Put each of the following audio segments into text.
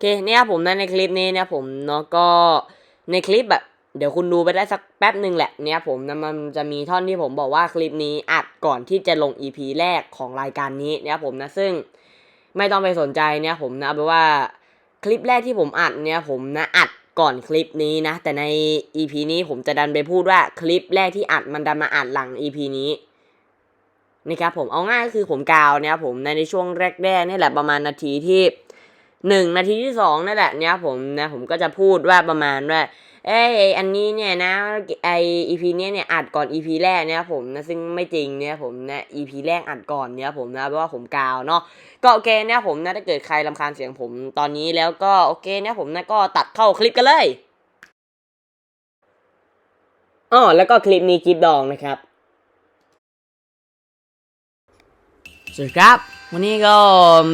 เคเนี่ยผมนะในคลิปนี้เนี่ยผมเนาะก็ในคลิปแบบเดี๋ยวคุณดูไปได้สักแป๊บหนึ่งแหละเนี่ยผมนะมันจะมีท่อนที่ผมบอกว่าคลิปนี้อัดก่อนที่จะลง EP แรกของรายการนี้เนี่ยผมนะซึ่งไม่ต้องไปสนใจเนี่ยผมนะเอาเป็นว่าคลิปแรกที่ผมอัดเนี่ยผมนะอัดก่อนคลิปนี้นะ แต่ใน EP นี้ผมจะดันไปพูดว่าคลิปแรกที่อัดมันดันมาอัดหลัง EP นี้นะครับผมเอาง่ายก็คือผมกาวเนี่ยผมในในช่วงแรกๆนี่แหละประมาณนาทีที่ หนึ่งนาทีที่สองนั่นแหละเนี่ยผมนะผมก็จะพูดว่าประมาณว่าเอ้ยอันนี้เนี่ยนะไออีพีเนี้ยเนี่ยอัดก่อนอีพีแรกเนี่ยผมนะซึ่งไม่จริงเนี่ยผมนะอีพีแรกอัดก่อนเนี่ยผมนะเพราะว่าผมกาวเนาะก็โอเคเนี่ยผมนะถ้าเกิดใครรำคาญเสียงผมตอนนี้แล้วก็โอเคเนี่ยผมนะก็ตัดเข้าคลิปกันเลยอ๋อแล้วก็คลิปนี้คลิปดองนะครับสวัสดีครับ วันนี้ก็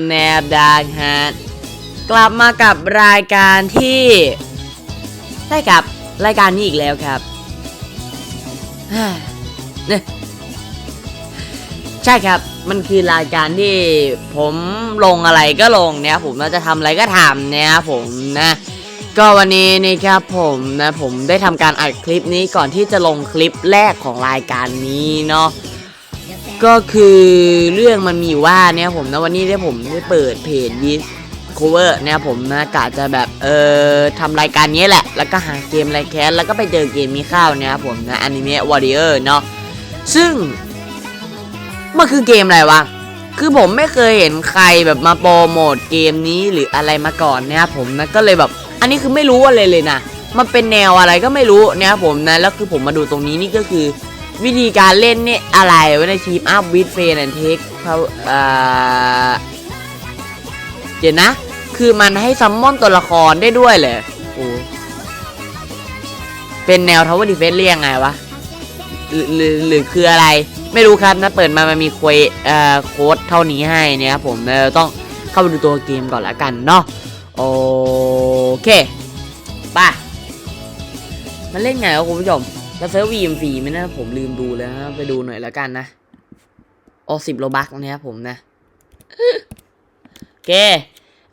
แนบดางฮะ กลับมากับรายการที่ใช่ครับรายการนี้อีกแล้วครับเนี่ยใช่ครับ มันคือรายการที่ผมลงอะไรก็ลงเนี่ยผมเราจะทำอะไรก็ทำเนี่ยผมนะ ก็วันนี้นี่ครับผมนะผมได้ทำการอัดคลิปนี้ก่อนที่จะลงคลิปแรกของรายการนี้เนาะก็คือเรื่องมันมีว่าเนี่ยผมนะวันนี้ที่ผมได้เปิดเพจ โคเวอร์เนี่ยผมนะกะจะแบบเอ่อทำรายการนี้แหละ แล้วก็หาเกมไรแคสแล้วก็ไปเจอเกมมีข้าวเนี่ยผมนะอนิเมะวอริเออร์เนาะซึ่งมันคือเกมอะไรวะคือผมไม่เคยเห็นใครแบบมาโปรโมทเกมนี้หรืออะไรมาก่อนเนี่ยผมนะก็เลยแบบ อันนี้คือไม่รู้อะไรเลยนะมันเป็นแนวอะไรก็ไม่รู้เนี่ยผมนะแล้วคือผมมาดูตรงนี้นี่ก็คือ วิธีการเล่นเนี่ยอะไรไว้ในทีมอัพวิดเฟนแอนเทคเขาเอ่อเดี๋ยวนะ คือมันให้ซัมมอนตัวละครได้ด้วยเลยโอ้เป็นแนวทาวเวอร์ดีเฟนเรียงไงวะหรือหรือหรือคืออะไร ไม่รู้ครับนะเปิดมามันมีโค้ดเอ่อโค้ดเท่านี้ให้เนี่ยครับผมเราต้องเข้าไปดูตัวเกมก่อนละกันเนาะโอเคไป่ะมันเล่นไงวะคุณผู้ชมแล้วเซิร์ฟวีมฟรีไหมนะผมลืมดูแล้วนะไปดูหน่อยแล้วกันนะโอสิบโลบักนะครับผมนะโอเค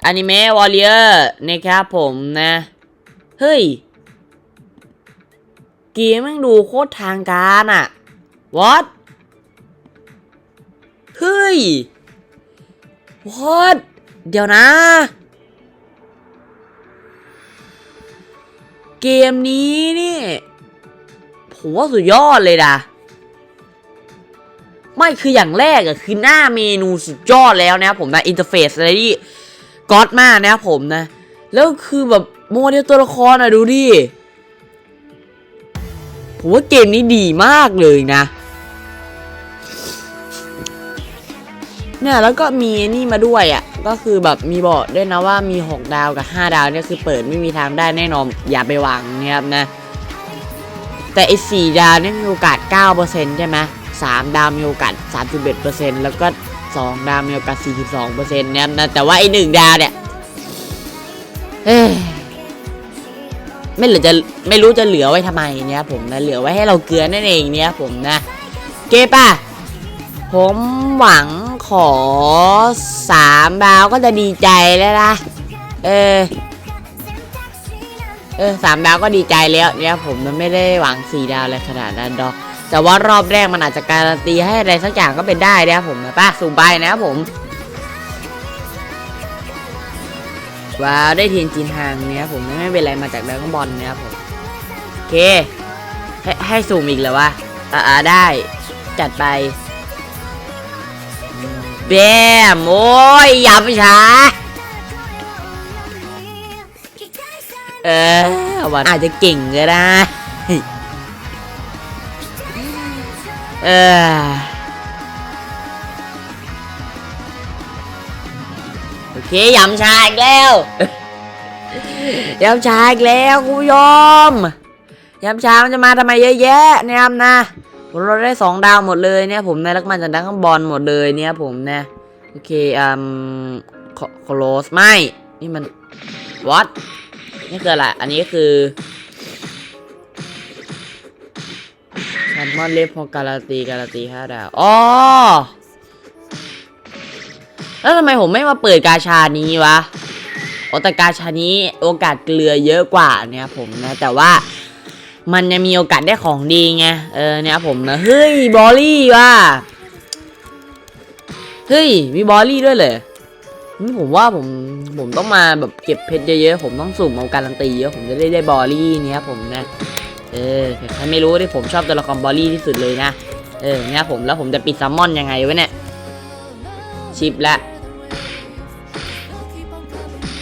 อนิเมะวอลเลอร์นะครับผมนะ เฮ้ย เกมแม่งดูโคตรทางการอะ what เฮ้ย what เดี๋ยวนะ เกมนี้นี่ผมว่าสุดยอดเลยนะไม่คืออย่างแรกอะคือหน้าเมนูสุดยอดแล้วนะผมนะ อินเทอร์เฟซอะไรที่ ก๊อตมากนะครับผมนะ แล้วคือแบบโมเดลตัวละครอะดูดิผมว่าเกมนี้ดีมากเลยนะเนี่ยแล้วก็มีนี่มาด้วยอะ่ะ ก็คือแบบมีบอกด้วยนะว่ามี 6 ดาวกับ 5 ดาวเนี่ยคือเปิดไม่มีทางได้แน่นอนอย่าไปหวังนะครับนะ แต่ไอ้สี่ดาวเนี่ยมีโอกาส 9%ใช่ไหมสามดาวมีโอกาส 31%แล้วก็ 2 ดาวมีโอกาส 42%เนี่ยนะแต่ว่าไอ้หนึ่งดาวเนี่ยไม่เหลือจะไม่รู้จะเหลือไว้ทำไมเนี่ยผมนะเหลือไว้ให้เราเกลือนั่นเองเนี่ยผมนะ เก็ป่ะผมหวังขอสามดาวก็จะดีใจแล้วนะเออเออสามดาวก็ดีใจแล้วเนี่ยผมมันไม่ได้หวังสี่ดาวเลยขนาดนั้นดอก แต่ว่ารอบแรกมันอาจจะการันตีให้อะไรสักอย่างก็เป็นได้นะครับผมนะป้าสูงไปนะครับผม ว้าวได้เทียนจีนทางเนี่ยผมไม่เป็นไรมาจากดราก้อนบอลเนี่ยครับผมโอเค ให้ให้สูงอีกเหรอวะอ่าได้จัดไปแบมโอ้ยอย่าไปช้าเออวันอาจจะเก่งก็ได้ เออโอเคยำชาอีกแล้วยำชาอีกแล้วคุณผู้ชมยำชามันจะมาทำไมเยอะแยะเนี่ยครับนะเราได้สองดาวหมดเลยเนี่ยผมนะแล้วก็มาจากดังข้างบอลหมดเลยเนี่ยผมนะโอเคอืมโคลสไม่ นี่มัน what นี่คืออะไร อันนี้คือ มอนเลฟพอการาตีการาตีห้าดาวอ๋อแล้วทำไมผมไม่มาเปิดกาชานี้วะโอแตกาชานี้โอกาสเกลือเยอะกว่าเนี่ยผมนะ แต่ว่ามันยังมีโอกาสได้ของดีไง เออเนี่ยผมนะ เฮ้ย บอลลี่ว่ะ เฮ้ย มีบอลลี่ด้วยเลยนี่ผมว่าผมผมต้องมาแบบเก็บเพชรเยอะๆ ผมต้องสุ่มเอาการันตีเยอะ ผมจะได้ได้บอลลี่เนี่ยผมนะ เออใครไม่รู้ที่ผมชอบตัวละครบอลลี่ที่สุดเลยนะ เออเนี่ยผมแล้วผมจะปิดซัมมอนยังไงวะเนี่ย ชิปละ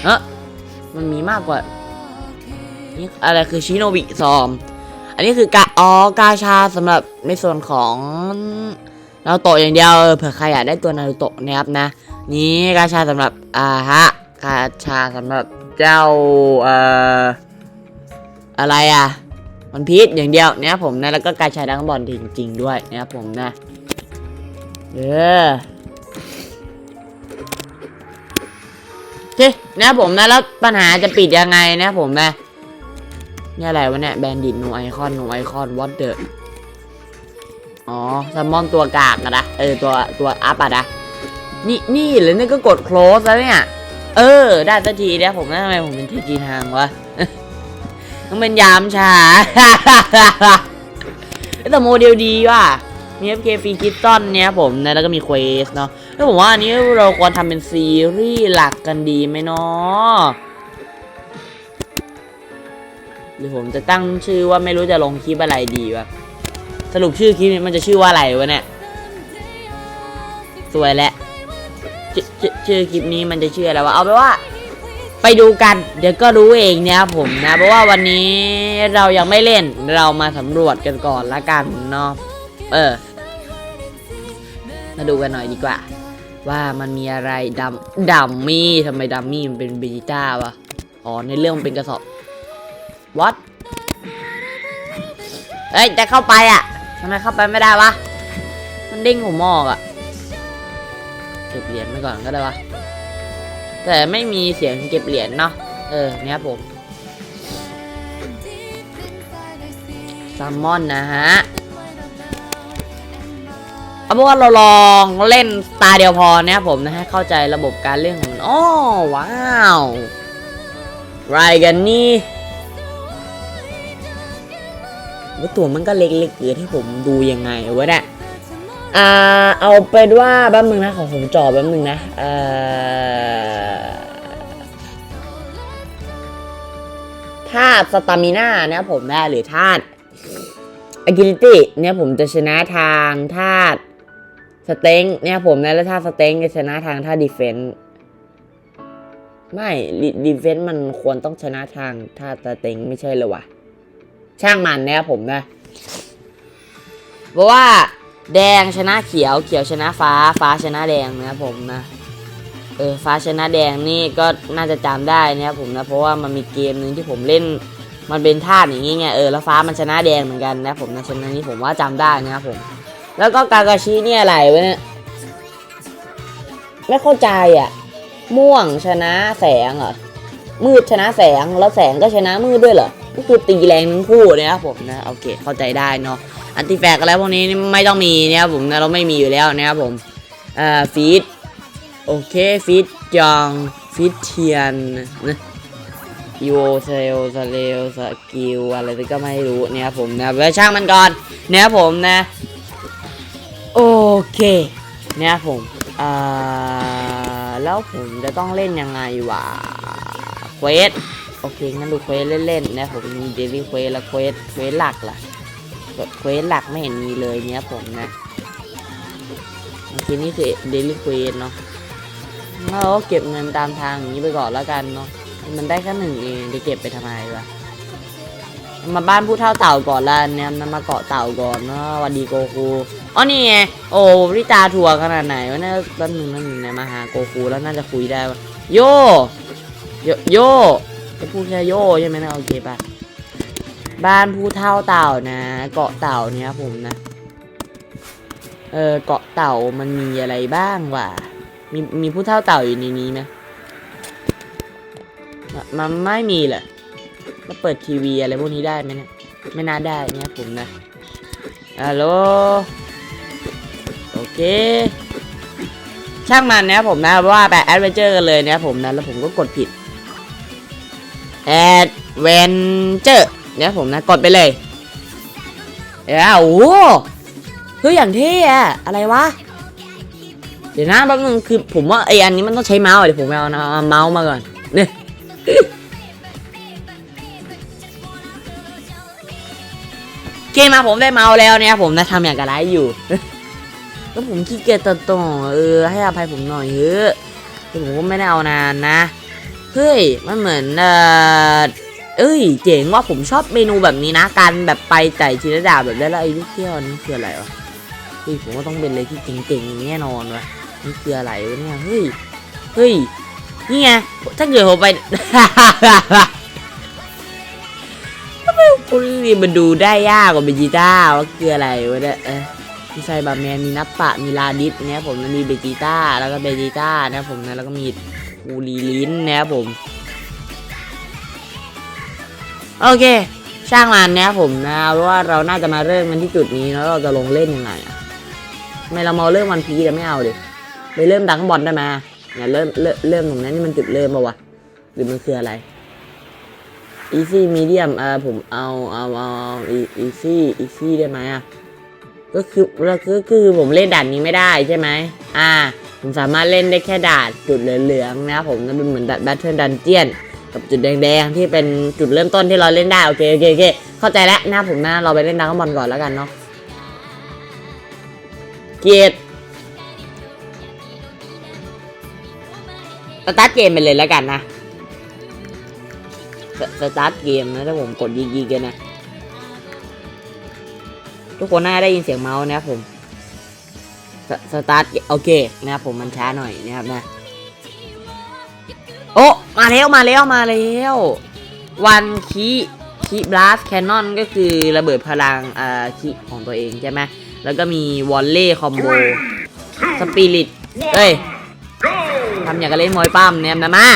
เออมันมีมากกว่านี่อะไรคือชิโนบิซอม อันนี้คือกาอ๋อกาชาสำหรับในส่วนของนารูโตะอย่างเดียวเผื่อใครอยากได้ตัวนารูโตะนะครับนะ นี่กาชาสำหรับอ่าฮะกาชาสำหรับเจ้าเอ่ออะไรอะ มันพีชอย่างเดียวเนี่ยผมนะแล้วก็กาชาดังบอลจริง ๆ ด้วยนะครับผมนะเออโอเคนะครับผมนะแล้วปัญหาจะปิดยังไงนะครับผมนะนี่อะไรวะเนี่ยแบนดิตนูไอคอนนูไอคอนวอตเดอร์อ๋อแซลมอนตัวกากอะนะเออตัวตัวอัพอะนะนี่นี่เลยนี่ก็กด close แล้วเนี่ย เออ ได้สักทีนี่ยผมนะทำไมผมเป็นทีจีทางวะ ต้องเป็นยามชา แต่โมเดลดีว่ะ มี FK ฟรีคิตตันเนี่ยผมนะแล้วก็มีเควสเนาะแล้วผมว่าอันนี้เราควรทำเป็นซีรีส์หลักกันดีไหมเนาะหรือผมจะตั้งชื่อว่าไม่รู้จะลงคลิปอะไรดีวะสรุปชื่อคลิปนี้มันจะชื่อว่าอะไรวะเนี่ยสวยแหล้วชชชื่อคลิปนี้มันจะชื่ออะไรวะเอาไปว่า ไปดูกัน เดี๋ยวก็รู้เองเนี่ยผมนะ เพราะว่าวันนี้เรายังไม่เล่นเรามาสำรวจกันก่อนละกันเนาะเออ มาดูกันหน่อยดีกว่า ว่ามันมีอะไรดำดัมมี่ทำไมดัมมี่มันเป็นเบจิต้าวะอ๋อในเรื่องมันเป็นกระสอบวัดเอ้ยจะเข้าไปอะทำไมเข้าไปไม่ได้วะมันเด้งผมออกอะเก็บเหรียญไปก่อนก็ได้วะ แต่ไม่มีเสียงเก็บเหรียญเนาะเออเนี่ยผมซัมมอนนะฮะเอาเป็นว่าเราลองเล่นตาเดียวพอเนี่ยผมนะให้เข้าใจระบบการเล่นของมันอ้อว้าวไรกันนี่ว่าตัวมันก็เล็กๆเกินให้ผมดูยังไงวะเนี่ย อ่าเอาเป็นว่าแป๊บนึงนะขอผมจอแป๊บนึงนะเอ่อธาตุสตามิน่านี่ยผมได้หรือธาตุ agility เนี่ยผมจะชนะทางธาตุสเต็งเนี่ยผมนะแล้วธาตุสเต็งจะชนะทางธาตุ defense ไม่ defense มันควรต้องชนะทางธาตุสเต็งไม่ใช่เลยวะช่างมันนะผมนะเพราะว่า แดงชนะเขียวเขียวชนะฟ้า ฟ้าชนะแดงนะครับผมนะเออฟ้าชนะแดงนี่ก็น่าจะจำได้นะครับผมนะเพราะว่ามันมีเกมหนึ่งที่ผมเล่นมันเป็นท่าอย่างงี้ไงเออแล้วฟ้ามันชนะแดงเหมือนกันนะผมนะชนะนี้ผมว่าจำได้นะครับผม แล้วก็กากาชิเนี่ยอะไรวะเนี่ยไม่เข้าใจอะ ม่วงชนะแสงเหรอมืดชนะแสงแล้วแสงก็ชนะมืดด้วยเหรอก็คือตีแรงทั้งคู่นะครับผมนะโอเคเข้าใจได้เนาะ อันติแฟกอะไรพวกนี้ไม่ต้องมีนะครับผมนะเราไม่มีอยู่แล้วนะครับผมอ่าฟีดโอเคฟีดจองฟีดเทียนนะยูโอเซลสเลลสกิลอะไรก็ไม่รู้นะครับผมนะแล้วช่างมันก่อนนะครับผมนะ โอเคนะครับผมอ่าแล้วผมจะต้องเล่นยังไงวะเควสโอเคงั้นดูเควสเล่นๆนะผมมีเดลี่เควสและเควสเควสหลักล่ะ เควสหลักไม่เห็นมีเลยเนี่ยผมนะโอเคนี่คือเดลี่เควสเนาะเราก็เก็บเงินตามทางอย่างนี้ไปก่อนแล้วกันเนาะมันได้แค่หนึ่งเองจะเก็บไปทำไมวะมาบ้านผู้เท่าเต่าก่อนละเนี่ยมันมาเกาะเต่าก่อนเนาะวันดีโกคูอ๋อนี่ไงโอ้ริตาทัวร์ขนาดไหนวะเนี่ยแป๊บนึงแป๊บนึงนะมาหาโกคูแล้วน่าจะคุยได้วะโยโยโยจะพูดแค่โยใช่ไหมนะโอเคปะ บ้านผู้เท่าเต่านะ เกาะเต่าเนี่ยผมนะ เออเกาะเต่ามันมีอะไรบ้างวะมีมีผู้เท่าเต่าอยู่ในนี้ไหมมันไม่มีเหรอมาเปิดทีวีอะไรพวกนี้ได้ไหมเนี่ยไม่น่าได้เนี่ยผมนะฮัลโหลโอเค ช่างมันนะผมนะว่าไปแอดเวนเจอร์กันเลยนะผมนะแล้วผมก็กดผิดแอดเวนเจอร์ เนี่ยผมนะกดไปเลยเอ้าโอ้โหเฮ้ยอย่างเท่อะอะไรวะเดี๋ยวนะแป๊บนึงคือผมว่าไออันนี้มันต้องใช้เมาส์อเดี๋ยวผมไปเอาเมาส์มาก่อนเนี่ยเกมมาผมได้เมาส์แล้วเนี่ยผมนะทำอย่างกระไรอยู่แล้วผมขี้เกียจตัดต่อเออให้อภัยผมหน่อยเถอะคือผมก็ไม่ได้เอานานนะเฮ้ยมันเหมือนเออ เอ้ย เจ๋งว่าผมชอบเมนูแบบนี้นะ การแบบไปไต่ชินดาบแบบได้แล้วไอ้ลูกเที่ยวนี่คืออะไรวะเฮ้ยผมว่าต้องเป็นอะไรที่เจ๋งๆอย่างแน่นอนวะนี่คืออะไรวะเนี่ยเฮ้ยเฮ้ยนี่ไงถ้าเกิดผมไปทำไมคุณนี่มันดูได้ยากกว่าเบจิต้าว่าคืออะไรวะเนี่ยเออมีไซบาแมนมีนัปปะมีลาดิสเนี่ยผมมันมีเบจิต้าแล้วก็เบจิต้านะผมนะแล้วก็มีอูรีลินนะครับผม โอเค ช่างมันนะครับผมนะเพราะว่าเราน่าจะมาเริ่มกันที่จุดนี้แล้วเราจะลงเล่นยังไงอะไม่เรามาเริ่มวันพีแต่ไม่เอาดิไปเริ่มดังบอลได้ไหมเนี่ยเริ่มเริ่มเริ่มตรงนั้นนี่มันจุดเริ่มปะวะหรือมันคืออะไร easy medium อ่าผมเอาเอาเอา easy easy ได้ไหมอะก็คือก็คือคือผมเล่นด่านนี้ไม่ได้ใช่ไหมอ่า ผมสามารถเล่นได้แค่ด่านจุดเหลืองๆนะครับผมนั่นเป็นเหมือนแบทเทิลดันเจียน กับจุดแดงๆที่เป็นจุดเริ่มต้นที่เราเล่นได้โอเคโอเคโอเคเข้าใจแล้วนะครับผมนะเราไปเล่นดังบอลก่อนแล้วกันเนาะเกียรติสตาร์ทเกมไปเลยแล้วกันนะสสตาร์ทเกมนะถ้าผมกดยิงยิงกันนะทุกคนน่าได้ยินเสียงเมาส์นะครับผมสสตาร์ทโอเคนะครับผมมันช้าหน่อยนะครับนะ โอ้มาแล้วมาแล้วมาแล้ววันคีคีบลัสแคนนอนก็คือระเบิดพลังอ่าคีของตัวเองใช่ไหมแล้วก็มีวอลเล่คอมโบสปิริตเอ้ยทำอย่างกับเล่นมวยปั้มเนี่ยนะมา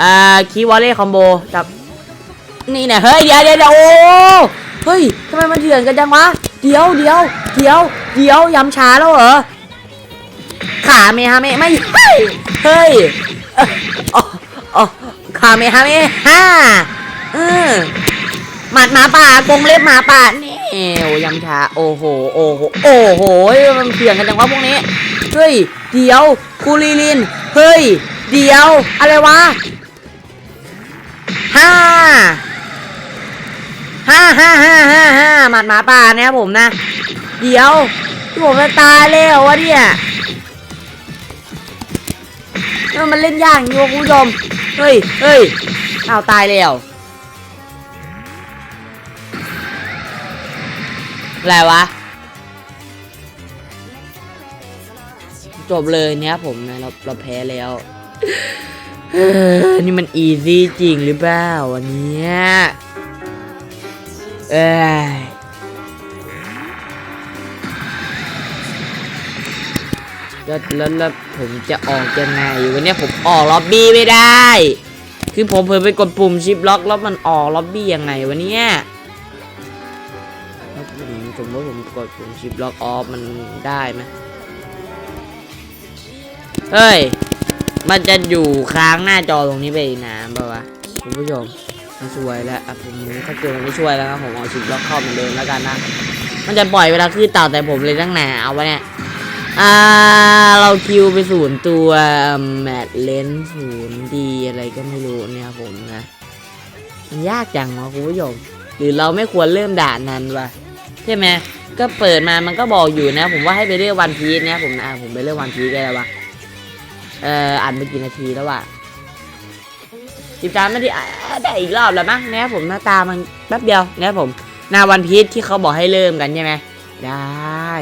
อ่าคีวอลเล่คอมโบจับนี่เนี่ยเฮ้ยเดี๋ยวเดี๋ยวเดี๋ยวโอ้เฮ้ยทำไมมันเถื่อนกันจังวะเดี๋ยวเดี๋ยวเดี๋ยวเดี๋ยวยำช้าแล้วเหรอขาเมฮาเมะไม่เฮ้ย อ๋ออ๋อขาเมฮาเมะฮ่าเออหมัดหมาป่ากงเล็บหมาป่านี่โอ้ยำชาโอ้โหโอ้โหโอ้โหมันเถื่อนกันจังวะพวกนี้เฮ้ยเดี๋ยวคูลีลินเฮ้ยเดี๋ยว อะไรวะห้าห้าห้าห้าห้าห้าหมัดหมาป่านะครับผมนะ เดี๋ยวผมจะตายแล้ววะเนี่ย เออมันเล่นยากจริงวะคุณผู้ชม เฮ้ยเฮ้ยอ้าวตายแล้วอะไรวะ จบเลยเนี่ยผมนะเราเราแพ้แล้วนี่มันอีซี่จริงหรือเปล่าวันเนี้ยเอ้ย แล้วแล้วผมจะออกยังไงวันนี้ผมออกล็อบบี้ไม่ได้ คือผมเพิ่ไปกดปุ่มชิปล็อกแล้วมันออกล็อบบี้ยังไงวันนี้แล้วผมสมมติผมกดปุ่มชิปล็อกออฟมันได้ไหมเฮ้ย มันจะอยู่ค้างหน้าจอตรงนี้ไปนานป่าวะคุณผู้ชมไม่ช่วยแล้วอะผมถ้าเกิดมันไม่ช่วยแล้วผมเอาชิปล็อกเข้าเหมือนเดิมแล้วกันนะ มันจะปล่อยเวลาขึ้นเต่าแต่ผมเลยตั้งหนาเอาไว้เนี่ย อ่า เราคิวไปศูนย์ตัวแมทเลนศูนย์ดีอะไรก็ไม่รู้เนี่ยผมนะ มันยากจังวะคุณผู้ชมหรือเราไม่ควรเริ่มด่านนั้นวะใช่ไหมก็เปิดมามันก็บอกอยู่นะ ผมว่าให้ไปเรื่อยวันพีชเนี่ยผมนะผมไปเรื่อยวันพีชได้แล้ววะเอ่ออ่านไปกี่นาทีแล้ววะสิบสามนาทีได้อีกรอบแล้วมั้งนะผมหน้าตามันแป๊บเดียวนะผมหน้าวันพีชที่เขาบอกให้เริ่มกันใช่ไหมได้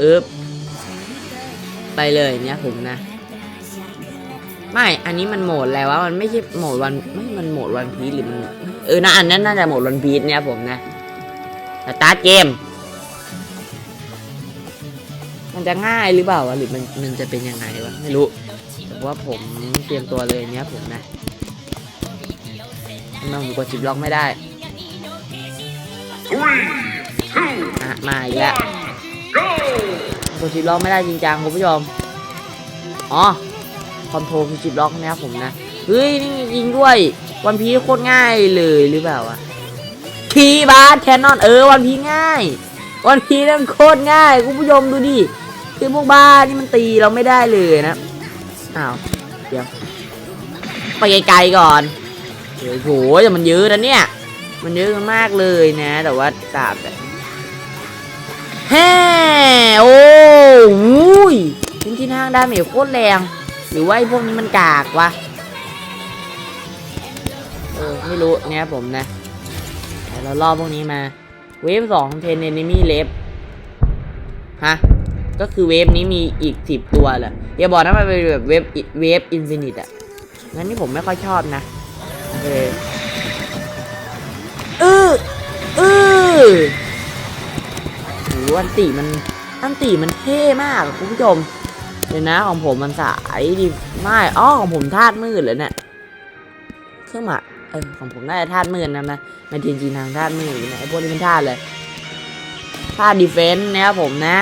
อ๊บไปเลยเนี่ยผมนะ ไม่อันนี้มันโหมดอะไรวะมันไม่ใช่โหมดวันไม่มันโหมดวันพีชหรือมันเออนะอันนั้นน่าจะโหมดวันพีชเนี่ยผมนะสตาร์ทเกมมันจะง่ายหรือเปล่าวะหรือมันมันจะเป็นยังไงวะไม่รู้แต่ว่าผมเตรียมตัวเลยเนี้ยผมนะทำไมผมกดจิบล็อกไม่ได้ Three, two, อะมาอีกแล้ว go! กดจิบล็อกไม่ได้จริงจังคุณผู้ชม อ๋อ คอนโทรลจิบล็อกนะครับผมนะ เฮ้ย นี่ยิงด้วย วันพีโคตรง่ายเลยหรือเปล่าวะคีบาร์แคนนอนเออวันพีง่าย วันพีนั่นโคตรง่ายคุณผู้ชมดูดิ คือพวกบ้านี่มันตีเราไม่ได้เลยนะ อ้าว เดี๋ยว ไปไกลๆก่อนโอ้โหแต่มันเยอะนะเนี่ย มันเยอะมากเลยนะ แต่ว่าดาบแบบแฮ่ โอ้ยทิ้งที่ทางไดาเมจโคตรแรง หรือว่าไอ้พวกนี้มันกากวะ เออ ไม่รู้เนี่ยผมนะเราล่อพวกนี้มา เวฟสองเทนเอนมี่เลฟฮะ ก็คือเวฟนี้มีอีกสิบตัวเหรออย่าบอกนะมันเป็นแบบเวฟเวฟอินฟินิตอะงั้นนี่ผมไม่ค่อยชอบนะ เออเออเออโหอันติมัน อันติมันเท่มากคุณผู้ชมเดี๋ยวนะของผมมันสายดิไม่อ๋อของผมธาตุมืดเลยเนี่ยเครื่องหมายเออของผมน่าจะธาตุมืดนะนะในทีมจีนทางธาตุมืดอยู่นะไอ้พวกนี้เป็นธาตุเลยธาตุดีเฟนส์นะครับผมนะ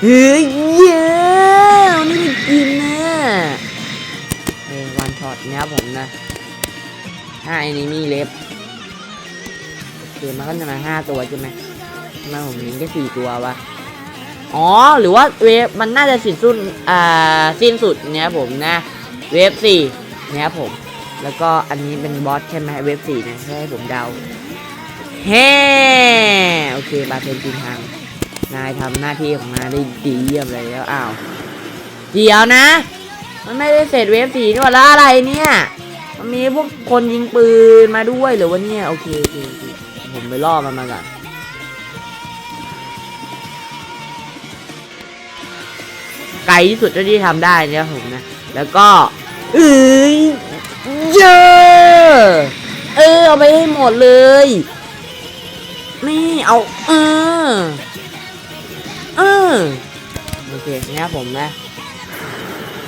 เฮ้ยเย้นี่ไปกินนะเออวันช็อตนะครับผมนะห้าไอ้นี่มีเล็บเคมันก็จะมาห้าตัวใช่ไหมทำไมผมเห็นแค่สี่ตัววะ อ๋อ หรือว่าเวฟมันน่าจะสิ้นสุดอ่าสิ้นสุดเนี่ยผมนะ เวฟสี่เนี่ยผม แล้วก็อันนี้เป็นบอสใช่ไหมเวฟสี่นะให้ผมเดาเฮ้โอเคบาเทนจริงทางนายทำหน้าที่ของนายได้ดีเยี่ยมเลยแล้วอ้าวเดี๋ยวนะ มันไม่ได้เสร็จเวฟสี่นี่หว่าแล้วอะไรเนี่ยมันมีพวกคนยิงปืนมาด้วยหรือว่าเนี่ยโอเคโอเคผมไปล่อมันมาก่อน ไกลที่สุดเท่าที่ทำได้นี่ยผมนะ แล้วก็เอ้ยเยอะเออเอาไปให้หมดเลย นี่เอาเออเออโอเคเนี่ยผมนะ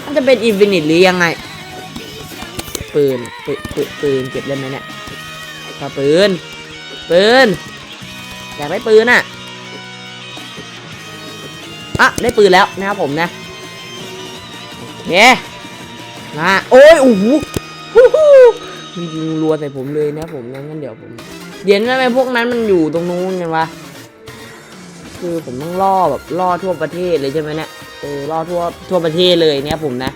มันจะเป็นอินฟินิตหรือยังไงปืนปืนปืนปืนเก็บได้ไหมเนี่ยถ้าปืน ปืน อยากได้ปืนอะอะได้ปืนแล้วนะครับผมนะ เนี่ยมาโอ้ยโอ้โหมันยิงรัวใส่ผมเลยนะผมงั้นเดี๋ยวผมเดี๋ยวทำไมพวกนั้นมันอยู่ตรงนู้นกันวะคือผมต้องล่อแบบล่อทั่วประเทศเลยใช่ไหมเนี่ยเออล่อทั่วทั่วประเทศเลยเนี่ยผมนะ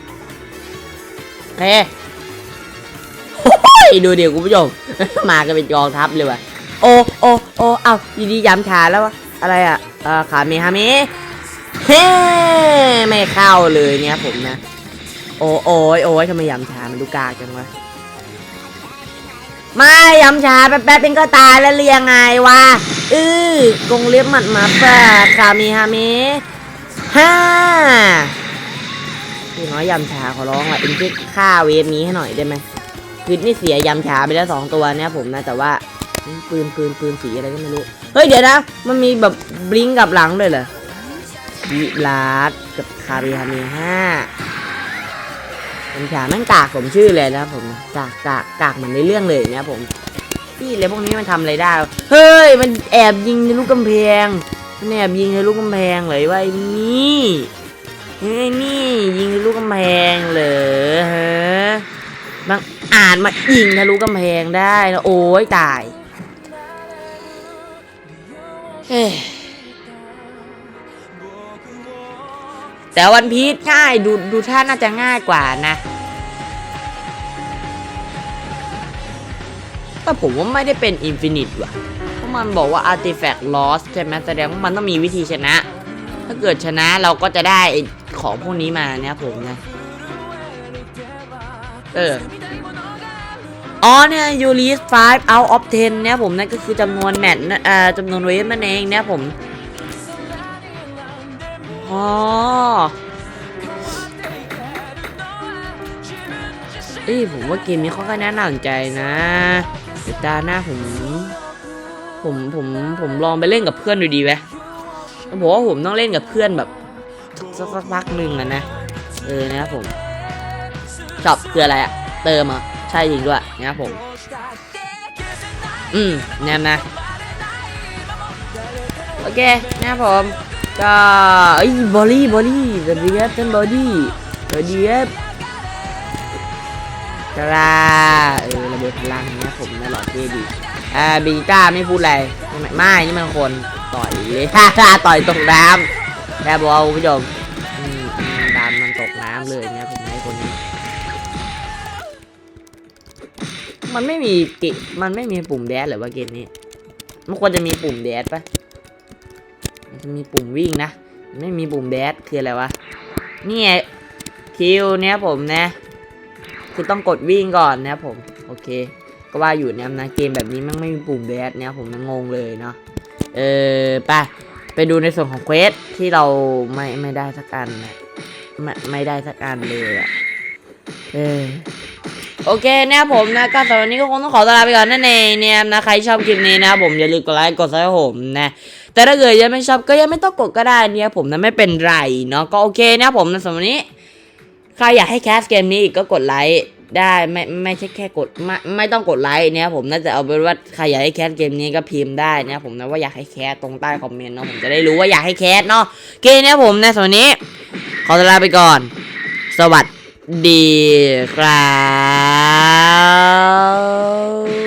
เฮ้ยดูเดี๋ยวคุณผู้ชมมากันเป็นกองทัพเลยว่ะโอ้โอ้โอ้เอาดีดีย้ำชาแล้ววะอะไรอะเออขาเมฮาเมเฮ้ไม่เข้าเลยเนี่ยผมนะ โอ้โอ้ยโอ้ยทำไมยำชา มันดูกากจังวะ ไม่ยำชาแป๊บๆเป็นก็ตายแล้วเรียงไงวะ อือกงเล็บหมัดมาป่าคามีฮาเมฮ่าพี่น้อยยำชาขอร้องอะเอ็งช่วยฆ่าเวฟนี้ให้หน่อยได้ไหมคือนี่เสียยำชาไปแล้วสองตัวเนี่ยผมนะแต่ว่าปืนปืนปืนสีอะไรก็ไม่รู้ เฮ้ยเดี๋ยวนะ มันมีแบบบลิงกับหลังด้วยเหรอวิลาดกับคาริฮาเมห้า ผมฉาแม่งกากผมชื่อเลยนะผมกากกากกากเหมือนในเรื่องเลยนะครับผมพี่เลยพวกนี้มันทำอะไรได้ เฮ้ย มันแอบยิงในลูกกำแพง มันแอบยิงในลูกกำแพงเลยว่าไอ้นี่เฮ้ยนี่ยิงในลูกกำแพงเหรอฮะบางอ่านมายิงทะลุกำแพงได้แล้วโอ้ยตายเฮ้ แต่วันพีชง่ายดูดูท่าน่าจะง่ายกว่านะแต่ผมว่าไม่ได้เป็นอินฟินิตว่ะ เพราะมันบอกว่า artifact loss ใช่ไหมแสดงว่ามันต้องมีวิธีชนะ ถ้าเกิดชนะเราก็จะได้ของพวกนี้มาเนี่ยผมนะ เออ อ๋อเนี่ย you list 5 out of 10 เนี่ยผมนั่นก็คือจำนวนแมตช์นะอ่าจำนวนเวฟนั่นเองเนี่ยผม อ๋อเอ้ยผมว่าเกมนี้เขาก็น่าหนังใจนะเดี๋ยวตาหน้าผม ผมผมผมลองไปเล่นกับเพื่อนดูดีไหมผมว่าผมต้องเล่นกับเพื่อนแบบสักสักพักหนึ่งอะนะเออนะครับผมชอบคืออะไรอะเติมอะใช่จริงด้วยนะครับผม อืมแน่นะ โอเคนะครับผม ก็เอ้บอลลี่บอลลี่สวัสดีครับท่านบอลดี้สวัสดีครับกล้าเออระเบิดพลังเนี้ยผมนะหล่อเท่ดีอ่าบีก้าไม่พูดอะไรไม่ไม่นี่มันคนต่อยเลยต่อยตกน้ำแต่บอกคุณผู้ชมมอืมดันมันตกน้ำเลยเนี่ยผมให้คนนี้มันไม่มีกิมันไม่มีปุ่มแดดหรือว่าเกมนี้มันควรจะมีปุ่มแดดปะ มันจะมีปุ่มวิ่งนะ ไม่มีปุ่มแดดคืออะไรวะ นี่ไงคิวเนี้ยผมนะ คือต้องกดวิ่งก่อนนะผม โอเค ก็ว่าอยู่เนี่ยนะเกมแบบนี้มันไม่มีปุ่มแดดเนี่ยผมงงเลยเนาะ เออไปไปดูในส่วนของเควสที่เราไม่ไม่ได้สักอันนะไม่ไม่ได้สักอันเลยอะเออโอเคเนี่ยผมนะก็สำหรับวันนี้ก็คงต้องขอตลาไปก่อนนั่นเองเนี่ยนะใครชอบคลิปนี้นะผมอย่าลืมกดไลค์กดซับให้ผมนะ แต่ถ้าเกิดยังไม่ชอบก็ยังไม่ต้องกดก็ได้เนี่ยผมนะไม่เป็นไรเนาะก็โอเคนะผมนะสำหรับนี้ใครอยากให้แคสเกมนี้อีกก็กดไลค์ได้ไม่ไม่ใช่แค่กดไม่ไม่ต้องกดไลค์เนี่ยผมน่าจะเอาเป็นว่าใครอยากให้แคสเกมนี้ก็พิมพ์ได้นะผมนะว่าอยากให้แคสตรงใต้คอมเมนต์เนาะผมจะได้รู้ว่าอยากให้แคสเนาะเคเนี่ยผมนะสำหรับวันนี้ ขอตัวลาไปก่อน สวัสดีครับ